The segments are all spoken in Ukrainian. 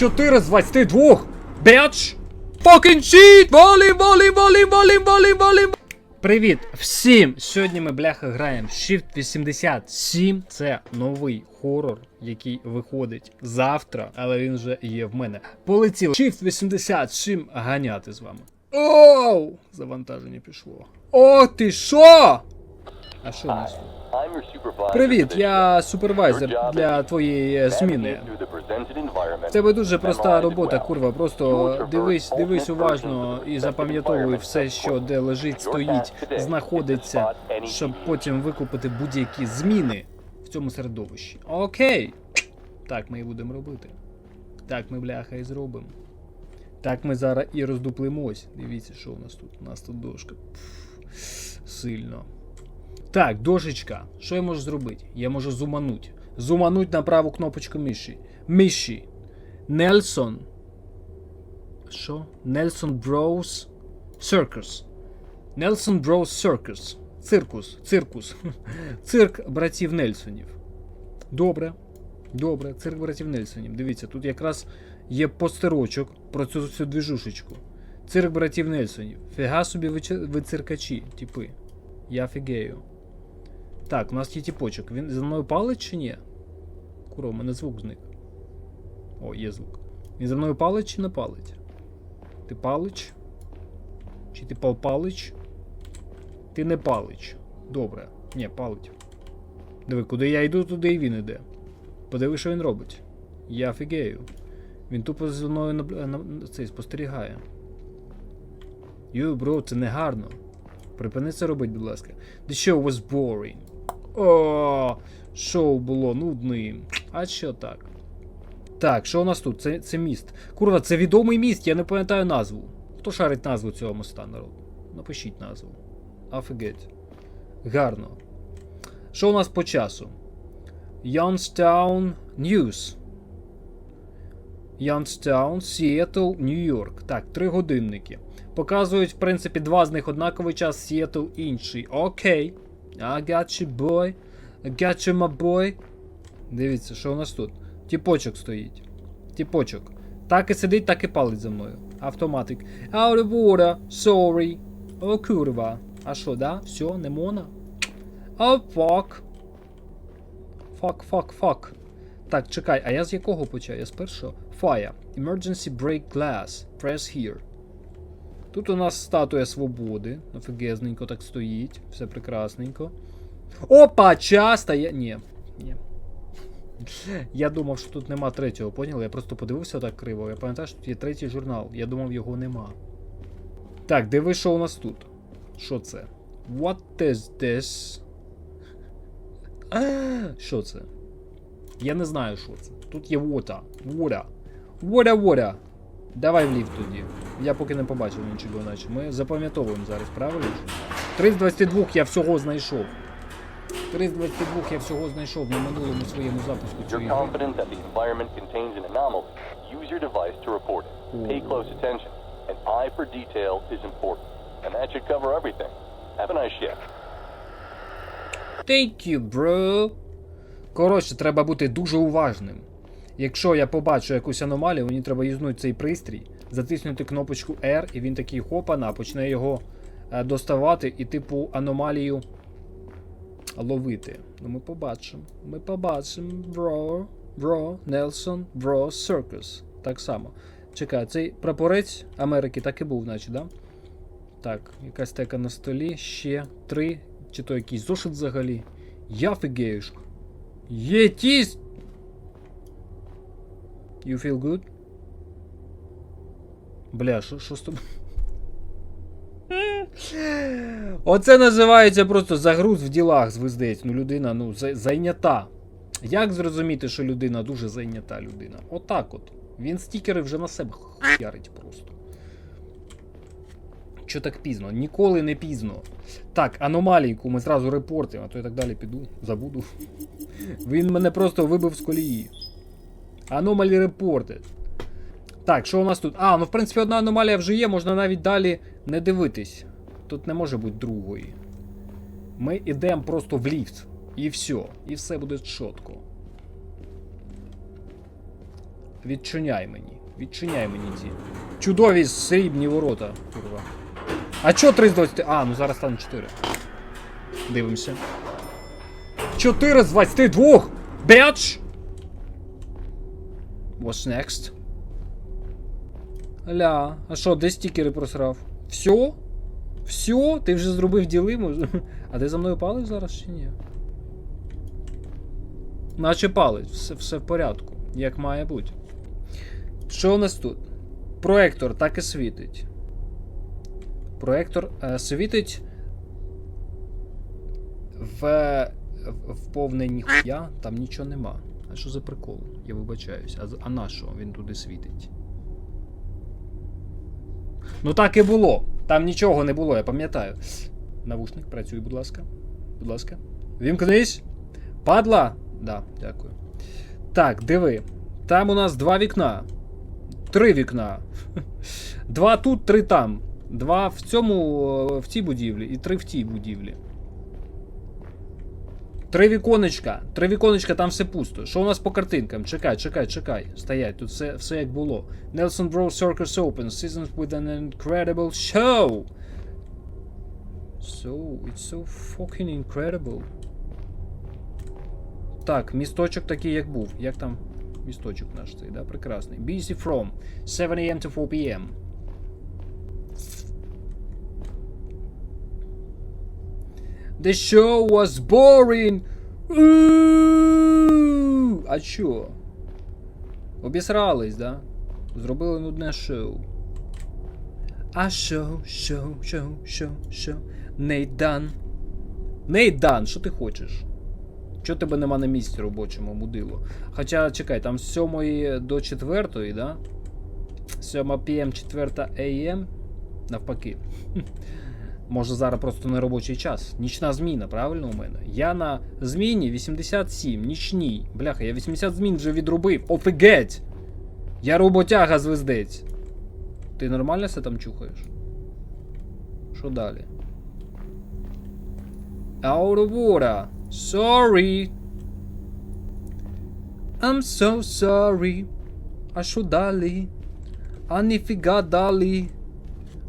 4 з 22! Беч! Fucking shit! Валим, валим, валим, валим, валим, валим! Привіт всім! Сьогодні ми бляха граємо Shift 87. Це новий хорор, який виходить завтра, але він вже є в мене. Полетіло Shift 87 ганяти з вами. Оу! Завантаження пішло. О, ти що? А що у нас? Привіт, я супервайзер для твоєї зміни. В тебе дуже проста робота, курва. Просто дивись, дивись уважно і запам'ятовуй все, що де лежить, стоїть, знаходиться, щоб потім викупити будь-які зміни в цьому середовищі. Окей. Так ми і будемо робити. Так ми бляха і зробимо. Так ми зараз і роздуплимось. Дивіться, що у нас тут. У нас тут дошка. Пф, сильно. Так, дошечка. Що я можу зробити? Я можу зумануть. Зумануть на праву кнопочку миші. Миші. Нельсон. Що? Нельсон Броуз Circus. Нельсон Броуз Circus. Циркус. Циркус. Цирк братів Нельсонів. Добре. Добре, цирк братів Нельсонів. Дивіться, тут якраз є постерочок про цю всю двіжушечку. Цирк братів Нельсонів. Фіга собі ви, ви циркачі, типи. Я фігею. Так, у нас є тіпочок. Він за мною палить чи ні? Куро, у мене звук зник. О, є звук. Він за мною палить чи не палить? Ти палич? Чи ти пал палич? Ти не палич. Добре. Ні, палить. Диви, куди я йду, туди і він іде. Подиви, що він робить. Я фігею. Він тупо за мною набля- на... цей, спостерігає. Ю, бро, це не гарно. Припини це робити, будь ласка. The show was boring. О, шоу було нудним. А що так? Так, що у нас тут? Це, це міст. Курва, це відомий міст, я не пам'ятаю назву. Хто шарить назву цього моста, народ? Напишіть назву. Офігеть. Гарно. Що у нас по часу? Youngstown News. Youngstown, Сіетл, Нью-Йорк. Так, три годинники. Показують, в принципі, два з них однаковий час, Сіетл інший. Окей. I got you, boy. I got you, my boy. Дивіться, що у нас тут? Тіпочок стоїть. Тіпочок. Так і сидить, так і палить за мною. Автоматик. Out of order. Sorry. О, курва. А що, да? Все, не мона? О, fuck. Fuck, fuck, fuck. Так, чекай, а я з якого почав? Я з першого? Fire. Emergency break glass. Press here. Тут у нас статуя свободи. Офігезненько так стоїть. Все прекрасненько. Опа, часто я. Ні. Ні. Я думав, що тут нема третього, поняли? Я просто подивився так криво. Я пам'ятаю, що тут є третій журнал. Я думав, його нема. Так, диви, що у нас тут. Що це? What is this? Що це? Я не знаю, що це. Тут є вода. Вода. Вода, вода. Давай в ліфт тоді. Я поки не побачив нічого наче. Ми запам'ятовуємо зараз, правильно? 3 з 22 я всього знайшов. 3 з 22 я всього знайшов на минулому своєму запуску You're цієї гри. confident that the environment contains an anomaly. Use your device to report it. Pay close attention. An eye for detail is important. And that should cover everything. Have a nice shift. Thank you, bro. Коротше, треба бути дуже уважним. Якщо я побачу якусь аномалію, мені треба юзнути цей пристрій, затиснути кнопочку R, і він такий хопана, почне його е, доставати і, типу, аномалію ловити. Ну, ми побачимо. Ми побачимо, бро, бро, Нелсон, бро, Circus. Так само. Чекай, цей прапорець Америки так і був, наче, да? Так, якась тека на столі, ще три, чи то якийсь зошит взагалі. Я фігеюш. Єтіс! You feel good? Бля, що з тобою? Оце називається просто загруз в ділах, звездець. Ну, людина, ну, зайнята. Як зрозуміти, що людина дуже зайнята людина? Отак от. Він стікери вже на себе хуярить просто. Що так пізно? Ніколи не пізно. Так, аномалійку ми зразу репортимо, а то я так далі піду, забуду. Він мене просто вибив з колії. Аномалі репорти. Так, що у нас тут? А, ну в принципі одна аномалія вже є, можна навіть далі не дивитись. Тут не може бути другої. Ми йдемо просто в ліфт. І все. І все буде чітко. Відчиняй мені. Відчиняй мені ці. Чудові срібні ворота, курва. А чо 3 з 20? А, ну зараз стане 4. Дивимося. 4 з 22! Bitch! What's next? Ля, а що, де стікери просрав? Все? Все? Ти вже зробив діли, може? А ти за мною палиш зараз чи ні? Наче палить, все, все в порядку, як має бути. Що у нас тут? Проектор так і світить. Проектор е, світить в, в повне ніхуя, там нічого нема. А що за прикол? Я вибачаюсь. А, а на що він туди світить? Ну так і було. Там нічого не було, я пам'ятаю. Навушник, працюй, будь ласка. Будь ласка. Вімкнись. Падла? Да, дякую. Так, диви. Там у нас два вікна. Три вікна. Два тут, три там. Два в цьому, е, в цій будівлі і три в тій будівлі. Три віконечка. Три віконечка, там все пусто. Що у нас по картинкам? Чекай, чекай, чекай. Стоять, тут все, все як було. Nelson Bros Circus Open. Seasons with an incredible show. So, it's so fucking incredible. Так, місточок такий, як був. Як там місточок наш цей, да? Прекрасний. Busy from 7 a.m. to 4 p.m. The show was boring. А чо? Обісрались, да? Зробили нудне шоу. А шоу, шоу, шоу, шоу, шоу. Нейдан. Нейдан, що ти хочеш? Чого тебе нема на місці робочому, мудило? Хоча, чекай, там з 7 до 4, да? 7 PM, 4 AM. Навпаки. Може зараз просто не робочий час. Нічна зміна, правильно у мене? Я на зміні 87, нічній. Бляха, я 80 змін вже відробив. Офігеть! Я роботяга звездець. Ти нормально все там чухаєш? Що далі? Of. Sorry. I'm so sorry. А що далі? А ніфіга далі.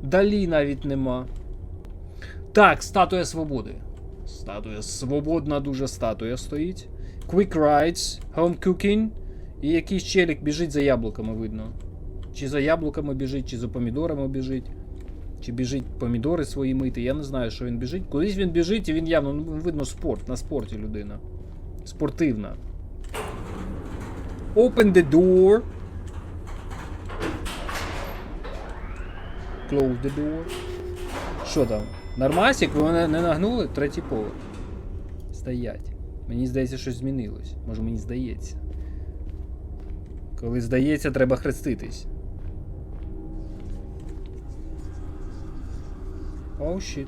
Далі навіть нема. Так, статуя свободи. Статуя свободна дуже статуя стоїть. Quick Rides, Home Cooking. І якийсь челік біжить за яблуками, видно. Чи за яблуками біжить, чи за помідорами біжить. Чи біжить помідори свої мити. Я не знаю, що він біжить. Кудись він біжить, і він явно ну, видно спорт. На спорті людина. Спортивна. Open the door. Close the door. Що там? Нормасик, ви мене не нагнули? Третій поверх. Стоять. Мені здається, щось змінилось. Може мені здається. Коли здається, треба хреститись. Оу щит.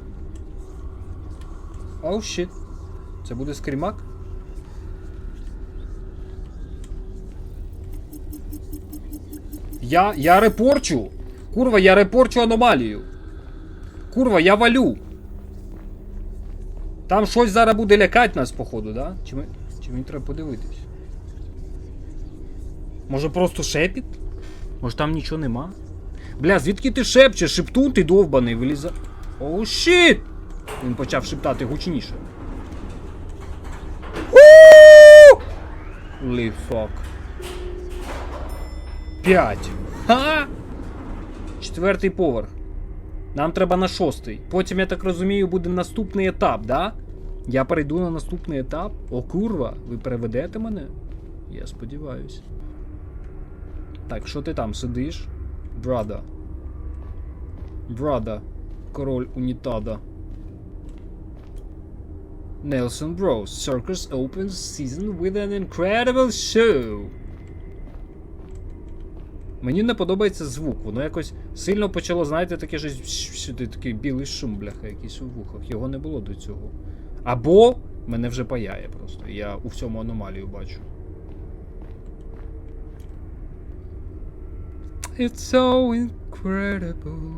Оу щит. Це буде скрімак? Я. я репорчу! Курва, я репорчу аномалію. Курва, я валю. Там щось зараз буде лякати нас, походу, да? Чи, ми... Чи мені треба подивитись? Може просто шепіт? Може там нічого нема? Бля, звідки ти шепчеш? Шептун ти довбаний, виліза. Оу щит! Він почав шептати гучніше. Ліфок. П'ять. Ха! Четвертий поверх. Нам треба на шостий. Потім, я так розумію, буде наступний етап, да? Я перейду на наступний етап. О, курва, ви переведете мене? Я сподіваюсь. Так, що ти там сидиш? Брада. Брада. Король унітада. Nelson Bros. Circus opens season with an incredible show. Мені не подобається звук, воно якось сильно почало, знаєте, таке сюди такий білий шум, бляха, якийсь у вухах. Його не було до цього. Або мене вже паяє просто. Я у всьому аномалію бачу. It's so incredible.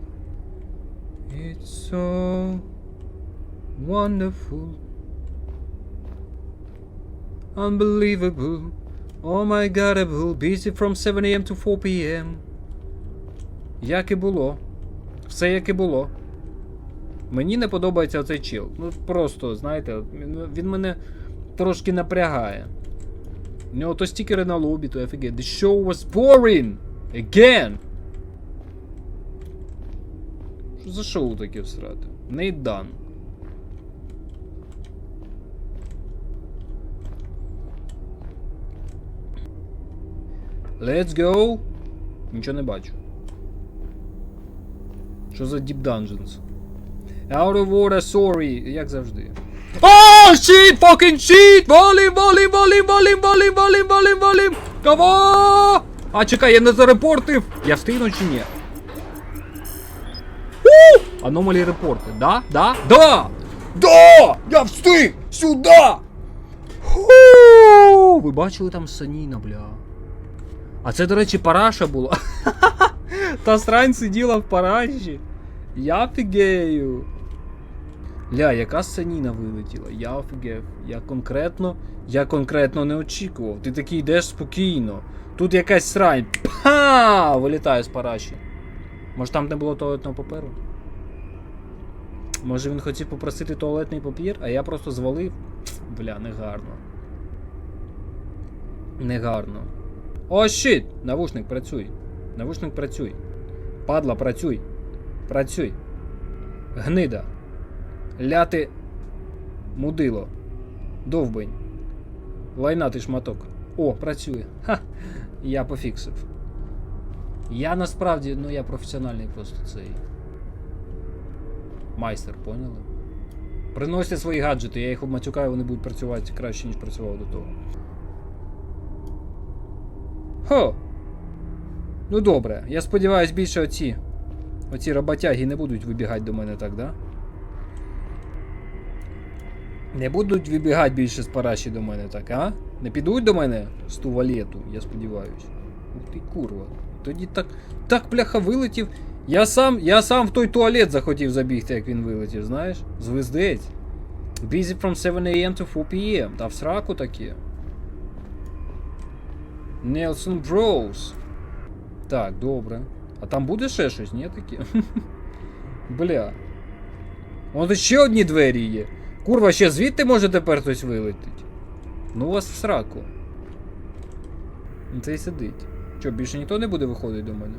It's so wonderful. Unbelievable. Oh my god, I will busy from 7 am to 4 pm. Як і було. Все як і було. Мені не подобається оцей чил. Ну просто, знаєте, він, мене трошки напрягає. У нього то стікери на лобі, то офігеть. The show was boring! Again! Що за шоу таке всрати? Nate Dunn. Let's go! Нічого не бачу. Що за Deep Dungeons? Out of water, sorry, як завжди. Oh, shit, fucking shit! Валим, валим, валим, валим, валим, валим, валим, валим! Кого? А, чекай, я не зарепортив! Я встигну чи ні? Аномалі репорти, да? Да? Да! Да! Я встиг! Сюда! Ху! Ви бачили там саніна, бля. А це, до речі, параша була. Та срань сиділа в параші. Я фігею. Ля, яка саніна вилетіла? Я офігев. Я конкретно, я конкретно не очікував. Ти такий йдеш спокійно. Тут якась срань. Па! Вилітає з параші. Може там не було туалетного паперу? Може він хотів попросити туалетний папір, а я просто звалив. Бля, негарно. Негарно. О, щит! Навушник, працюй. Навушник, працюй. Падла, працюй. Працюй. Гнида. Ляти. Мудило. Довбень. Лайнатий шматок. О, працює. Ха! Я пофіксив. Я насправді, ну я професіональний просто цей. Майстер, поняли? Приносять свої гаджети, я їх обматюкаю, вони будуть працювати краще, ніж працював до того. Хо! Ну добре, я сподіваюсь, більше оці. Оці роботяги не будуть вибігати до мене так, да? Не будуть вибігати більше з параші до мене так, а? Не підуть до мене з туалету, я сподіваюсь. Ух ти курва. Тоді так. Так бляха вилетів. Я сам, я сам в той туалет захотів забігти, як він вилетів, знаєш? Звездець. Busy from 7 am to 4 pm. Та в сраку таке. Nelson Bros. Так, добре. А там буде ще щось, ні таке? Бля. Вон ще одні двері є. Курва, ще звідти може тепер хтось вилетить. Ну у вас в сраку. Ну це й сидить. Що, більше ніхто не буде виходити до мене?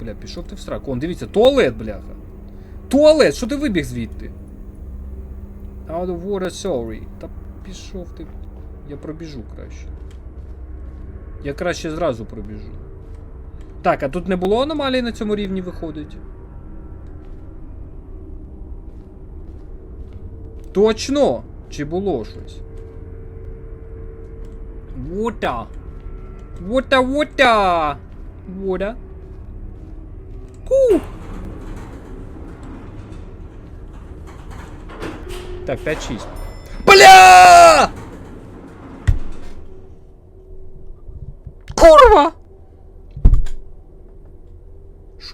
Бля, пішов ти в сраку. Он, дивіться, туалет, бляха. Туалет, що ти вибіг звідти? Out of water, sorry. Та пішов ти. Я пробіжу краще. Я краще зразу пробіжу. Так, а тут не було аномалій на цьому рівні виходить? Точно! Чи було щось? Water. Water, water. Water. Ку! Так, 5-6. Бля! Курва!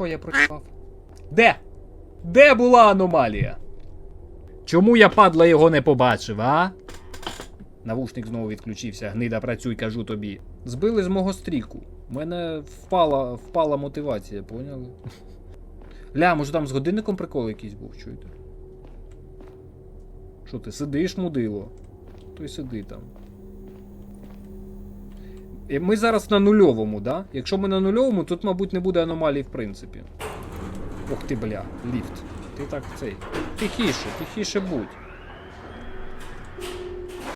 Що я прочитав? Де? Де була аномалія? Чому я падла його не побачив, а? Навушник знову відключився. Гнида, працюй, кажу тобі. Збили з мого стріку. У мене впала, впала мотивація, поняли? Ля, може там з годинником прикол якийсь був, чуєте? Що ти сидиш, мудило? То й сиди там. Ми зараз на нульовому, да? Якщо ми на нульовому, тут, мабуть, не буде аномалій в принципі. Ох ти, бля, ліфт. Ти так цей. Тихіше, тихіше будь.